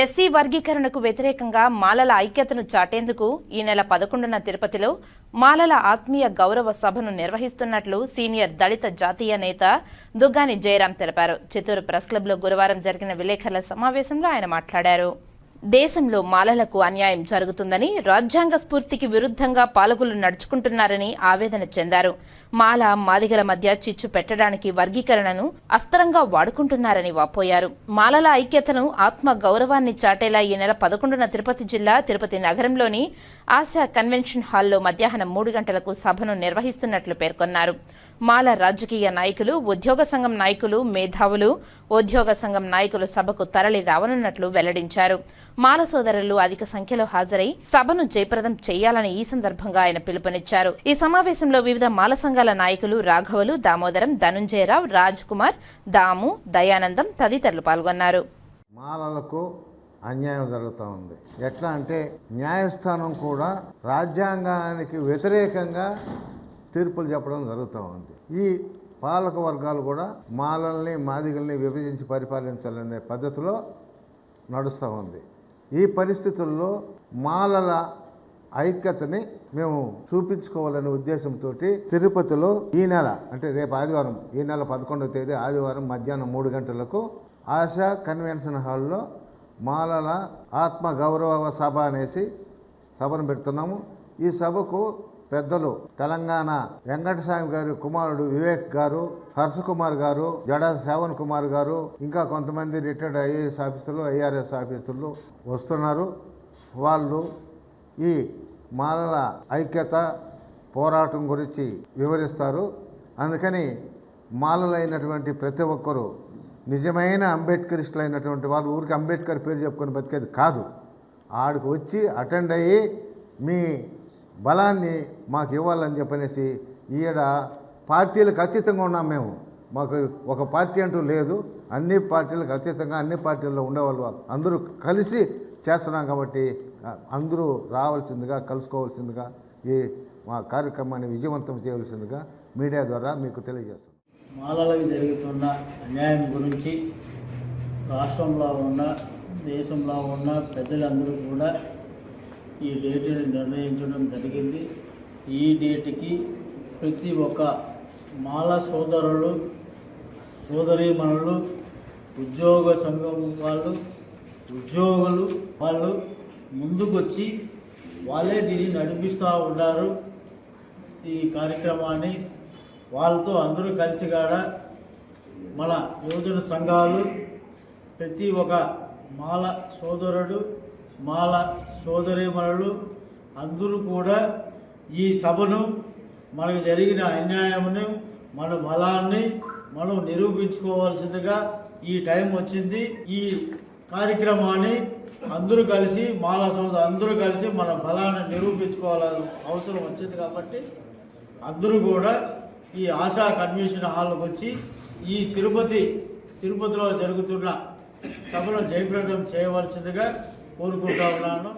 SC వర్గీకరణకు వ్యతిరేకంగా మాలల ఐక్యతను చాటేందుకు ఈ నెల పదకొండున తిరుపతిలో మాలల ఆత్మీయ గౌరవ సభను నిర్వహిస్తున్నట్లు సీనియర్ దళిత జాతీయ నేత దుగ్గాని జయరాం తెలిపారు. చిత్తూరు ప్రెస్ క్లబ్లో గురువారం జరిగిన విలేకరుల సమావేశంలో ఆయన మాట్లాడారు. దేశంలో మాలలకు అన్యాయం జరుగుతుందని రాజ్యాంగ స్ఫూర్తికి విరుద్ధంగా పాలకులు నడుచుకుంటున్నారని ఆవేదన చెందారు. మాల మాదిగల మధ్య చిచ్చు పెట్టడానికి వర్గీకరణను అస్త్రంగా వాడుకుంటున్నారని వాపోయారు. మాలల ఐక్యతను ఆత్మ గౌరవాన్ని చాటేలా ఈ నెల పదకొండున తిరుపతి జిల్లా తిరుపతి నగరంలోని ఆశా కన్వెన్షన్ హాల్లో మధ్యాహ్నం మూడు గంటలకు సభను నిర్వహిస్తున్నట్లు పేర్కొన్నారు. మాల రాజకీయ నాయకులు ఉద్యోగ సంఘం నాయకులు మేధావులు ఉద్యోగ సంఘం నాయకులు సభకు తరలి రావనున్నట్లు వెల్లడించారు. మాల సోదరులు అధిక సంఖ్యలో హాజరై సభను జయప్రదం చేయాలని ఈ సందర్భంగా ఆయన పిలుపునిచ్చారు. ఈ సమావేశంలో వివిధ మాల సంఘాల నాయకులు రాఘవులు దామోదరం ధనుంజయరావు రాజ్ కుమార్ దాము దయానందం తదితరులు పాల్గొన్నారు. మాలలకు అన్యాయం జరుగుతూ ఉంది. ఎట్లా అంటే న్యాయస్థానం కూడా రాజ్యాంగానికి వ్యతిరేకంగా తీర్పులు చెప్పడం జరుగుతూ ఉంది. ఈ పాలక వర్గాలు కూడా మాలల్ని మాదిగల్ని విభజించి పరిపాలించాలనే పద్ధతిలో నడుస్తూ ఉంది. ఈ పరిస్థితుల్లో మాలల ఐక్యతని మేము చూపించుకోవాలనే ఉద్దేశంతో తిరుపతిలో ఈ నెల అంటే రేపు ఆదివారం ఈ నెల పదకొండవ తేదీ ఆదివారం మధ్యాహ్నం మూడు గంటలకు ఆశా కన్వెన్షన్ హాల్లో మాలల ఆత్మ గౌరవ సభ అనేసి సభను పెడుతున్నాము. ఈ సభకు పెద్దలు తెలంగాణ వెంకటస్వామి గారి కుమారుడు వివేక్ గారు హర్ష కుమార్ గారు జడ శ్రావణ్ కుమార్ గారు ఇంకా కొంతమంది రిటైర్డ్ ఐఏఎస్ ఆఫీసర్లు ఐఆర్ఎస్ ఆఫీసర్లు వస్తున్నారు. వాళ్ళు ఈ మాలల ఐక్యత పోరాటం గురించి వివరిస్తారు. అందుకని మాలలైనటువంటి ప్రతి ఒక్కరూ నిజమైన అంబేద్కరిస్టులు అయినటువంటి వాళ్ళు ఊరికి అంబేద్కర్ పేరు చెప్పుకొని బతికేది కాదు. ఆడికి వచ్చి అటెండ్ అయ్యి మీ బలాన్ని మాకు ఇవ్వాలని చెప్పనేసి ఈడ పార్టీలకు అతీతంగా ఉన్నాం మేము. మాకు ఒక పార్టీ అంటూ లేదు. అన్ని పార్టీలకు అతీతంగా అన్ని పార్టీల్లో ఉండేవాళ్ళు అందరూ కలిసి చేస్తున్నాం కాబట్టి అందరూ రావాల్సిందిగా కలుసుకోవాల్సిందిగా ఈ మా కార్యక్రమాన్ని విజయవంతం చేయవలసిందిగా మీడియా ద్వారా మీకు తెలియజేస్తాం మాలలకు జరుగుతున్న అన్యాయం గురించి రాష్ట్రంలో ఉన్న దేశంలో ఉన్న పెద్దలందరూ కూడా ఈ డేట్ని నిర్ణయించడం జరిగింది. ఈ డేట్కి ప్రతి ఒక్క మాల సోదరులు సోదరీమణులు ఉద్యోగ సంఘం వాళ్ళు ఉద్యోగులు వాళ్ళు ముందుకొచ్చి వాళ్ళే దీన్ని నడిపిస్తూ ఉన్నారు. ఈ కార్యక్రమాన్ని వాళ్ళతో అందరూ కలిసి కాడ మన యువజన సంఘాలు ప్రతి ఒక్క మాల సోదరుడు మాల సోదరిమణులు అందరూ కూడా ఈ సభను మనకు జరిగిన అన్యాయమును మన బలాన్ని మనం నిరూపించుకోవాల్సిందిగా ఈ టైం వచ్చింది. ఈ కార్యక్రమాన్ని అందరూ కలిసి మాల సోద అందరూ కలిసి మన బలాన్ని నిరూపించుకోవాలని అవసరం వచ్చింది కాబట్టి అందరూ కూడా ఈ ఆశా కన్వెన్షన్ హాల్కి వచ్చి ఈ తిరుపతి తిరుపతిలో జరుగుతున్న సభలో జయప్రదం చేయవలసిందిగా కోరుకుంటా ఉన్నాను.